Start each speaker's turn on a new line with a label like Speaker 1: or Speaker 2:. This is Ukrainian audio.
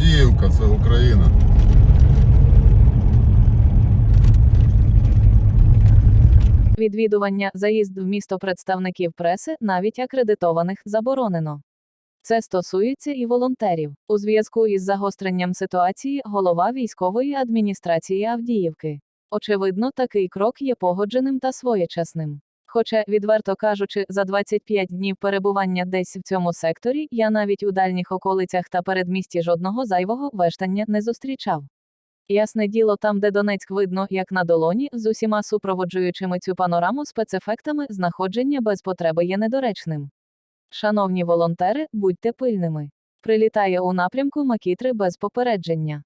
Speaker 1: Мар'їнка, це Україна.
Speaker 2: Відвідування, заїзд в місто представників преси, навіть акредитованих, заборонено. Це стосується і волонтерів. У зв'язку із загостренням ситуації голова військової адміністрації Авдіївки. Очевидно, такий крок є погодженим та своєчасним. Хоча, відверто кажучи, за 25 днів перебування десь в цьому секторі я навіть у дальніх околицях та передмісті жодного зайвого вештання не зустрічав. Ясне діло, там, де Донецьк видно, як на долоні, з усіма супроводжуючими цю панораму спецефектами, знаходження без потреби є недоречним. Шановні волонтери, будьте пильними. Прилітає у напрямку Макітри без попередження.